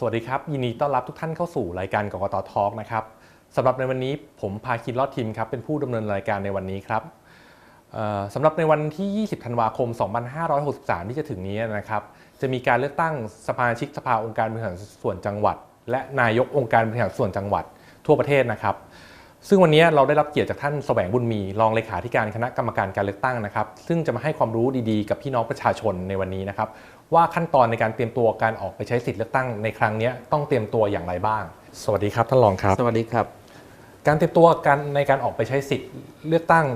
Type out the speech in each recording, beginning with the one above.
สวัสดีครับ ยินดีต้อนรับทุกท่านเข้าสู่รายการกกตทอล์กนะครับสำหรับในวันนี้ผมพาคินลอดทีมครับเป็นผู้ดำเนินรายการในวันนี้ครับสำหรับในวันที่ 20 ธันวาคม 2563 ที่จะถึงนี้นะครับ จะมีการเลือกตั้งสมาชิกสภาองค์การบริหารส่วนจังหวัด และนายกองค์การบริหารส่วนจังหวัดทั่วประเทศนะครับ ซึ่งวันนี้เราได้รับเกียรติจากท่านแสวงบุญมีรองเลขาธิการคณะกรรมการการเลือกตั้งนะครับ ซึ่งจะมาให้ความรู้ดีๆ กับพี่น้องประชาชนในวันนี้นะครับ ว่าขั้นตอนในการเตรียมตัวการออกไปใช้สิทธิ์เลือกตั้งในครั้งนี้ต้องเตรียมตัวอย่างไรบ้าง สวัสดีครับท่านรองครับ สวัสดีครับ การเตรียมตัวการในการออกไปใช้สิทธิ์เลือกตั้ง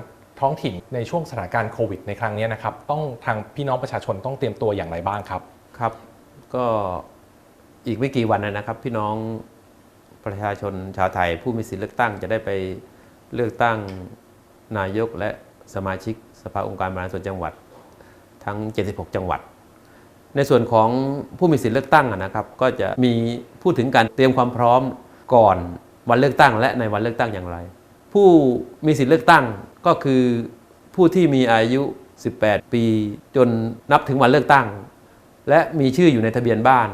ท้องถิ่นในช่วงสถานการณ์โควิดในครั้งนี้นะครับต้องทางพี่น้องประชาชนต้องเตรียมตัวอย่างไรบ้างครับครับ ก็อีกไม่กี่วันนะครับ พี่น้อง ประชาชนชาวไทย ผู้มีสิทธิเลือกตั้งจะได้ไปเลือกตั้งนายกและสมาชิกสภาองค์การบริหารส่วนจังหวัดทั้ง 76 จังหวัด ในส่วนของผู้มีสิทธิเลือกตั้งนะครับ ก็จะมีพูดถึงการเตรียมความพร้อมก่อนวันเลือกตั้ง และในวันเลือกตั้งอย่างไร ผู้มีสิทธิเลือกตั้งก็คือผู้ที่มีอายุ 18 ปี จนนับถึงวันเลือกตั้ง และมีชื่ออยู่ในทะเบียนบ้าน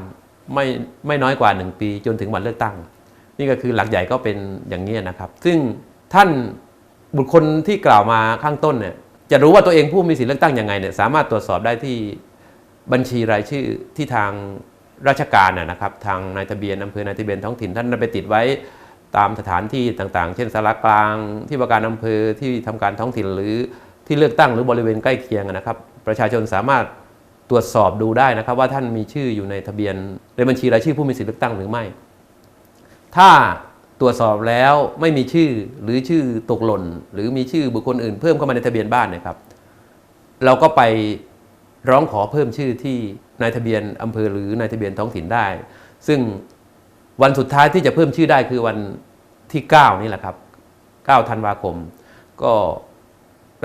ไม่ไม่น้อยกว่า 1 ปีจนถึงวันเลือกตั้ง นี่ก็คือหลักใหญ่ก็เป็นอย่างนี้นะครับ ซึ่งท่านบุคคลที่กล่าวมาข้างต้นเนี่ยจะรู้ว่าตัวเองผู้มีสิทธิเลือกตั้งยังไงเนี่ยสามารถตรวจสอบได้ที่บัญชีรายชื่อที่ทางราชการนะนะครับ ทางนายทะเบียนอำเภอนายทะเบียนท้องถิ่นท่านได้ไปติดไว้ตามสถานที่ต่างๆ เช่นสารกลาง ที่ว่าการอำเภอที่ทำการท้องถิ่นหรือที่เลือกตั้งหรือบริเวณใกล้เคียงนะครับ ประชาชนสามารถตรวจสอบดูได้นะครับ ว่าท่านมีชื่ออยู่ในทะเบียนในบัญชีรายชื่อผู้มีสิทธิเลือกตั้งหรือไม่ ถ้าตรวจสอบแล้วไม่มีชื่อหรือชื่อตกหล่น หรือมีชื่อบุคคลอื่นเพิ่มเข้ามาในทะเบียนบ้านเนะครับ เราก็ไปร้องขอเพิ่มชื่อที่นายทะเบียนอำเภอหรือนายทะเบียนท้องถิ่นได้ ซึ่งวันสุดท้ายที่จะเพิ่มชื่อได้คือวันที่ 9 นี่แหละครับ 9 ธันวาคม ก็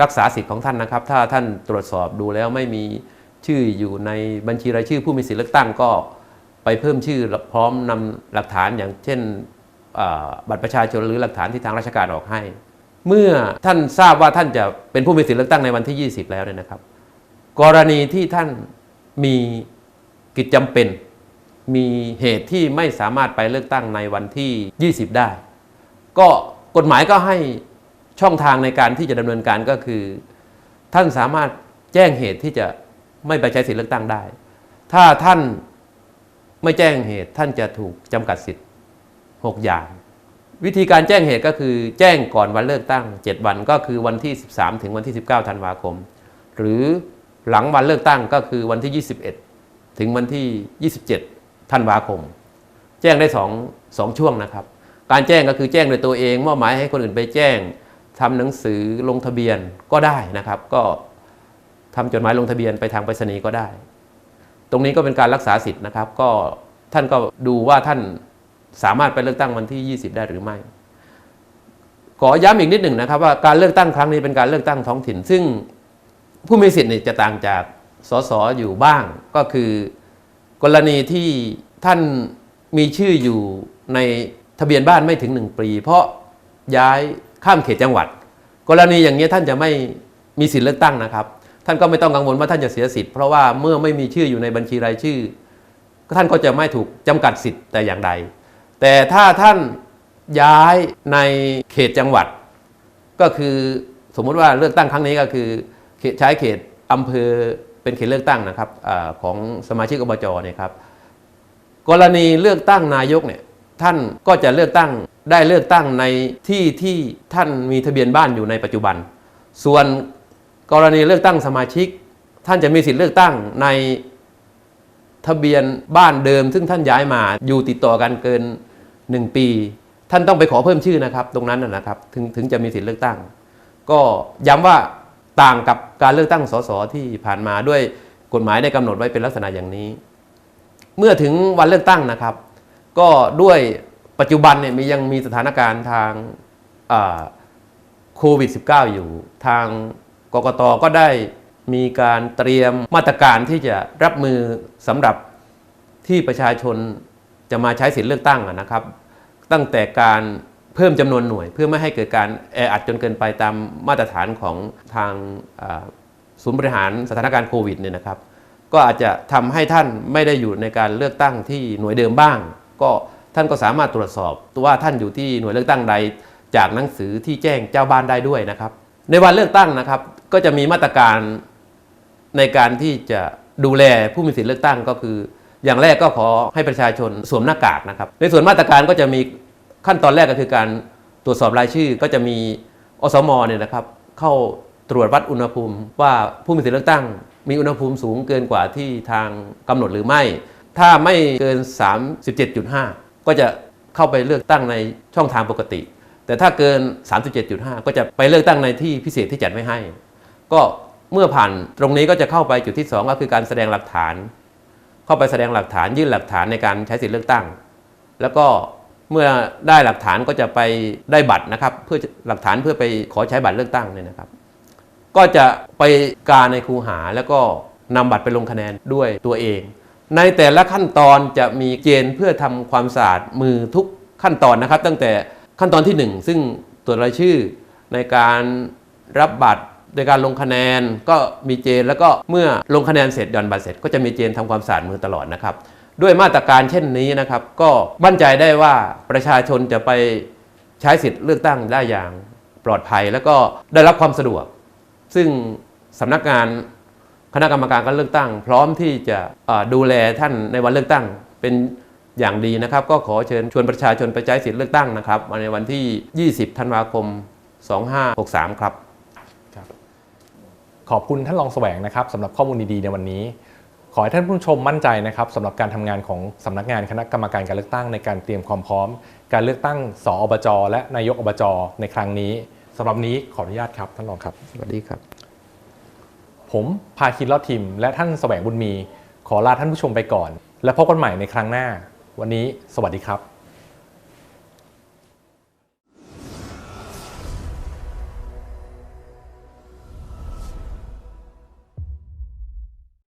รักษาสิทธิ์ของท่านนะครับ ถ้าท่านตรวจสอบดูแล้วไม่มีชื่ออยู่ในบัญชีรายชื่อผู้มีสิทธิเลือกตั้งก็ ไปเพิ่มชื่อพร้อมนำหลักฐานอย่างเช่นบัตรประชาชนหรือหลักฐานที่ทางราชการออกให้ เมื่อท่านทราบว่าท่านจะเป็นผู้มีสิทธิเลือกตั้งในวันที่ 20 แล้วเนี่ยนะครับ กรณีที่ท่านมีกิจจำเป็น มีเหตุที่ไม่สามารถไปเลือกตั้งในวันที่ 20 ได้ ก็กฎหมายก็ให้ช่องทางในการที่จะดำเนินการก็คือ ท่านสามารถแจ้งเหตุที่จะไม่ไปใช้สิทธิเลือกตั้งได้ ถ้าท่าน ไม่แจ้งเหตุท่านจะถูกจำกัดสิทธิ์ 6 อย่าง วิธีการแจ้งเหตุก็คือแจ้งก่อนวันเลือกตั้ง 7 วันก็คือวันที่ 13 ถึงวันที่ 19ธันวาคม หรือหลังวันเลือกตั้งก็คือวันที่ 21 ถึงวันที่ 27ธันวาคม แจ้งได้สองสองช่วงนะครับ การแจ้งก็คือแจ้งโดยตัวเองมอบหมายให้คนอื่นไปแจ้งทำหนังสือลงทะเบียนก็ได้นะครับ ก็ทำจดหมายลงทะเบียนไปทางไปรษณีย์ก็ได้ รงนี้ก็เป็นการรักษาสิทธิ์นะครับ ก็ท่านก็ดูว่าท่านสามารถไปเลือกตั้งวันที่ 20 ได้หรือไม่ ขอย้ำอีกนิดหนึ่งนะครับ ว่าการเลือกตั้งครั้งนี้เป็นการเลือกตั้งท้องถิ่น ซึ่งผู้มีสิทธิ์เนี่ยจะต่างจากสสอยู่บ้าง ก็คือกรณีที่ท่านมีชื่ออยู่ในทะเบียนบ้านไม่ถึง 1 ปี เพราะย้ายข้ามเขตจังหวัด กรณีอย่างนี้ท่านจะไม่มีสิทธิ์เลือกตั้งนะครับ ท่านก็ไม่ต้องกังวลว่าท่านจะเสียสิทธิ์เพราะว่าเมื่อไม่มีชื่ออยู่ในบัญชีรายชื่อท่านก็จะไม่ถูกจำกัดสิทธิ์แต่อย่างใด แต่ถ้าท่านย้ายในเขตจังหวัด ก็คือสมมุติว่าเลือกตั้งครั้งนี้ก็คือเขตใช้เขตอำเภอเป็นเขตเลือกตั้งนะครับอของสมาชิกอบจเนี่ยครับกรณีเลือกตั้งนายกเนี่ยท่านก็จะเลือกตั้งได้เลือกตั้งในที่ที่ท่านมีทะเบียนบ้านอยู่ในปัจจุบัน ส่วน กรณีเลือกตั้งสมาชิก ท่านจะมีสิทธิ์เลือกตั้งในทะเบียนบ้านเดิม ซึ่งท่านย้ายมาอยู่ติดต่อกันเกิน 1 ปี ท่านต้องไปขอเพิ่มชื่อนะครับ ตรงนั้นนะครับถึงถึงจะมีสิทธิ์เลือกตั้ง ก็ย้ำว่าต่างกับการเลือกตั้งสสที่ผ่านมาด้วยกฎหมายได้กำหนดไว้เป็นลักษณะอย่างนี้ เมื่อถึงวันเลือกตั้งนะครับ ก็ด้วยปัจจุบันเนี่ยมียังมีสถานการณ์ทางโควิด -19 อยู่ทาง กกตก็ได้มีการเตรียมมาตรการที่จะรับมือสำหรับที่ประชาชนจะมาใช้สิทธิเลือกตั้งนะครับ ตั้งแต่การเพิ่มจำนวนหน่วย เพื่อไม่ให้เกิดการแออัดจนเกินไปตามมาตรฐานของทางศูนย์บริหารสถานการณ์โควิดเนี่ยนะครับ ก็อาจจะทำให้ท่านไม่ได้อยู่ในการเลือกตั้งที่หน่วยเดิมบ้าง ก็ท่านก็สามารถตรวจสอบว่าท่านอยู่ที่หน่วยเลือกตั้งใดจากหนังสือที่แจ้งเจ้าบ้านได้ด้วยนะครับ ในวันเลือกตั้งนะครับ ก็จะมีมาตรการในการที่จะดูแลผู้มีสิทธิเลือกตั้งก็คือ อย่างแรกก็ขอให้ประชาชนสวมหน้ากากนะครับ ในส่วนมาตรการก็จะมีขั้นตอนแรกก็คือการตรวจสอบรายชื่อ ก็จะมีอสมเนี่ยนะครับเข้าตรวจวัดอุณหภูมิว่าผู้มีสิทธิเลือกตั้ง มีอุณหภูมิสูงเกินกว่าที่ทางกำหนดหรือไม่ ถ้าไม่เกิน 37.5 ก็จะเข้าไปเลือกตั้งในช่องทางปกติ แต่ถ้าเกิน 37.5 ก็จะไปเลือกตั้งในที่พิเศษที่จัดไว้ให้ ก็เมื่อผ่านตรงนี้ก็จะเข้าไปจุดที่ 2 ก็คือการแสดงหลักฐาน เข้าไปแสดงหลักฐานยื่นหลักฐานในการใช้สิทธิเลือกตั้ง แล้วก็เมื่อได้หลักฐานก็จะไปได้บัตรนะครับ เพื่อหลักฐานเพื่อไปขอใช้บัตรเลือกตั้งเนี่ยนะครับ ก็จะไปการในครูหาแล้วก็นำบัตรไปลงคะแนนด้วยตัวเอง ในแต่ละขั้นตอนจะมีเกณฑ์เพื่อทำความสะอาดมือทุกขั้นตอนนะครับ ตั้งแต่ขั้นตอนที่ 1 ซึ่งตรวจรายชื่อในการรับบัตร ในการลงคะแนนก็มีเจน แล้วก็เมื่อลงคะแนนเสร็จหย่อนบัตรเสร็จก็จะมีเจนทำความสะอาดมือตลอดนะครับ ด้วยมาตรการเช่นนี้นะครับ ก็มั่นใจได้ว่าประชาชนจะไปใช้สิทธิ์เลือกตั้งได้อย่างปลอดภัย แล้วก็ได้รับความสะดวก ซึ่งสำนักงานคณะกรรมการการเลือกตั้ง พร้อมที่จะดูแลท่านในวันเลือกตั้งเป็นอย่างดีนะครับ ก็ขอเชิญชวนประชาชนไปใช้สิทธิ์เลือกตั้งนะครับในวันที่ 20 ธันวาคม 2563 ครับ ขอบคุณท่านรองแสวงนะครับสำหรับข้อมูลดีๆในวันนี้ ขอให้ท่านผู้ชมมั่นใจนะครับสำหรับการทำงานของสำนักงานคณะกรรมการการเลือกตั้งในการเตรียมความพร้อม การเลือกตั้งสอบจและนายกอบจในครั้งนี้สำหรับนี้ขออนุญาตครับท่านรองครับ สวัสดีครับ ผมพาคินลอดทิม และท่านแสวงบุญมี ขอลาท่านผู้ชมไปก่อน และพบกันใหม่ในครั้งหน้า วันนี้ สวัสดีครับ